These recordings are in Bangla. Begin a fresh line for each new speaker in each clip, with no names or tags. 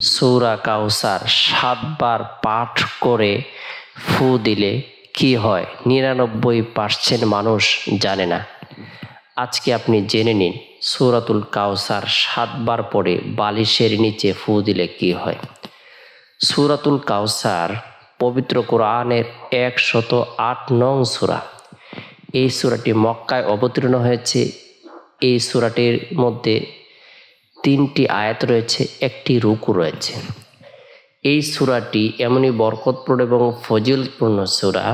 সৌরা কাউসার সাতবার পাঠ করে ফু দিলে কি হয়? নিরানব্বই পার্সেন্ট মানুষ জানে না। আজকে আপনি জেনে নিন, সৌরাতুল কাউসার সাতবার পরে বালিশের নিচে ফু দিলে কি হয়? সূরাতুল কাউসার পবিত্র কোরআনের একশত আট নং সূরা। এই সূরাটি মক্কায় অবতীর্ণ হয়েছে। এই সূরাটির মধ্যে তিনটি আয়াত রয়েছে, একটি রুকু রয়েছে। এই সুরাটি এমনই বরকতপূর্ণ এবং ফজিলপূর্ণ সুরা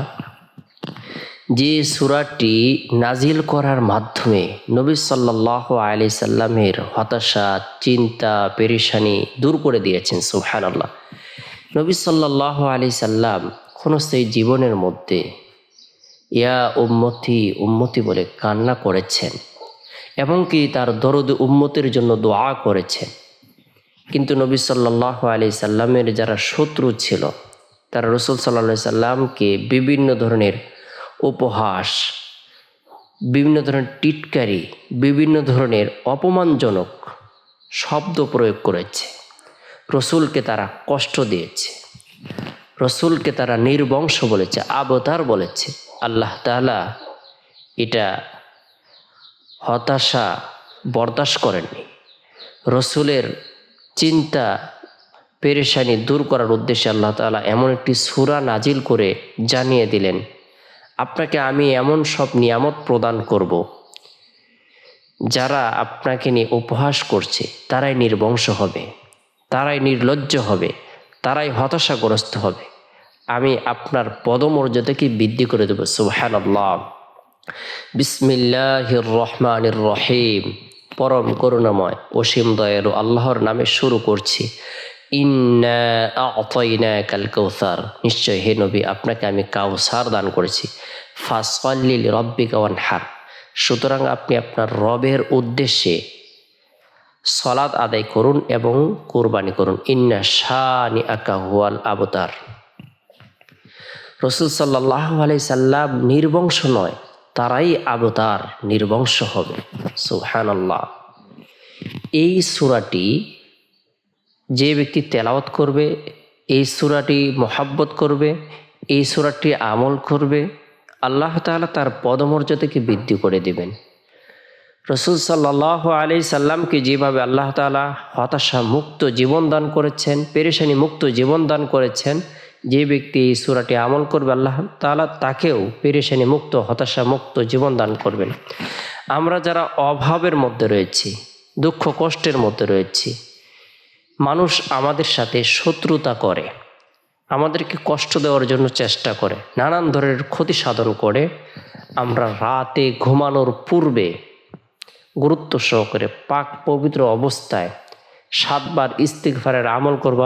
যে সুরাটি নাজিল করার মাধ্যমে নবী সাল্লাহ আলি সাল্লামের হতাশা, চিন্তা, পেরেশানি দূর করে দিয়েছেন, সুবহানাল্লাহ। নবী সাল্লাহ আলি সাল্লাম কোনো সেই জীবনের মধ্যে, ইয়া উম্মতি উম্মতি বলে কান্না করেছেন। এবং কি তার দরদ উম্মতের জন্য দোয়া করেছে। কিন্তু নবী সাল্লাহ আলি সাল্লামের যারা শত্রু ছিল, তারা রসুল সাল্লা সাল্লামকে বিভিন্ন ধরনের উপহাস, বিভিন্ন ধরনের টিটকারি, বিভিন্ন ধরনের অপমানজনক শব্দ প্রয়োগ করেছে। রসুলকে তারা কষ্ট দিয়েছে। রসুলকে তারা নির্বংশ বলেছে, আবতার বলেছে। আল্লাহ তালা এটা হতাশা বরদাস্ত করেননি। রসুলের চিন্তা পেরেশানি দূর করার উদ্দেশ্যে আল্লাহ তালা এমন একটি সুরা নাজিল করে জানিয়ে দিলেন, আপনাকে আমি এমন সব নিয়ামত প্রদান করব, যারা আপনাকে নিয়ে উপহাস করছে, তারাই নির্বংশ হবে, তারাই নির্লজ্জ হবে, তারাই হতাশাগ্রস্ত হবে। আমি আপনার পদমর্যাদাকে বৃদ্ধি করে দেবো সুবহান আল্লাহ বিসমিল্লাহ রহমানির রহিম। পরম করুণাময় অসীম দয়ালু আল্লাহর নামে শুরু করছি। ইন্না কাল কৌসার নিশ্চয় হে নবী, আপনাকে আমি কাউসার দান করেছি। ফাসলিল রব্বিকা ওয়ানহার সুতরাং আপনি আপনার রবের উদ্দেশ্যে সলাদ আদায় করুন এবং কোরবানি করুন। ইন্না শানি আকা হুয়াল আবতার। রসুল সাল্লাহ আলাই সাল্লাম নির্বংশ নয় তারাই আবতার নির্বংশ হবে। সুহান আল্লাহ এই সুরাটি যে ব্যক্তি তেলাওয়াত করবে, এই সুরাটি মোহাব্বত করবে, এই সুরাটি আমল করবে, আল্লাহ তাআলা তার পদমর্যাদাকে বৃদ্ধি করে দেবেন। রসুল সাল্লাহ আলি সাল্লামকে যেভাবে আল্লাহ তালা হতাশা মুক্ত জীবন দান করেছেন পেরেশানি মুক্ত জীবন দান করেছেন যে ব্যক্তি এই সুরাটি আমল করবে, আল্লাহ তালা তাকেও পেরেশানি মুক্ত, হতাশা মুক্ত জীবন দান করবেন। আমরা যারা অভাবের মধ্যে রয়েছি, দুঃখ কষ্টের মধ্যে রয়েছি, মানুষ আমাদের সাথে শত্রুতা করে, আমাদেরকে কষ্ট দেওয়ার জন্য চেষ্টা করে, নানান ধরনের ক্ষতি সাধন করে, আমরা রাতে ঘুমানোর পূর্বে গুরুত্ব সহকারে পাক পবিত্র অবস্থায় সাতবার ইস্তিগফারের আমল করব।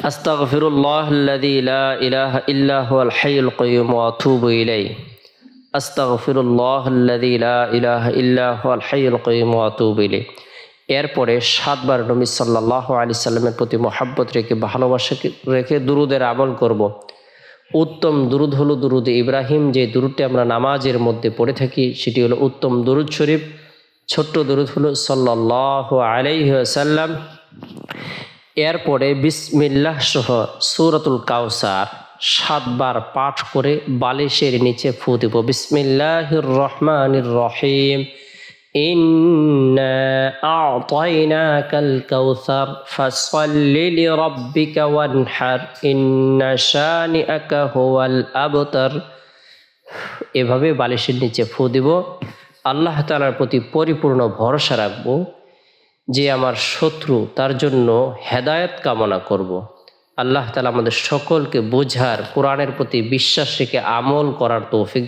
আস্তাগফিরুল্লাহ আস্তাগফিরুল্লাহ الذي لا إله إلا هو الحي القيوم وأتوب إليه أستغفر الله الذي لا إله إلا هو الحي القيوم وأتوب إليه এরপরে সাতবার নবী সাল্লাহ আলি সাল্লামের প্রতি মহাব্বত রেখে ভালোবাসা রেখে দুরুদের আমল করব। উত্তম দুরুদ হলো দুরুদ ইব্রাহিম যে দুরুদটি আমরা নামাজের মধ্যে পড়ে থাকি সেটি হলো উত্তম দুরুদ শরীফ ছোট্ট দরুদ হল সাল্লাহ আলাইসাল্লাম এরপরে বিসমিল্লাহ সহ সুরতুল কাউসার সাতবার পাঠ করে বালিশের নিচে ফু দিব। বিসমিল্লাহ রহমান রহিম। এভাবে বালিশের নিচে ফু দিব। আল্লাহ তালার প্রতি পরিপূর্ণ ভরসা রাখব যে আমার শত্রু তার জন্য হেদায়ত কামনা করব। আল্লাহ তালা আমাদের সকলকে বোঝার, কোরআনের প্রতি বিশ্বাস রেখে আমল করার তৌফিক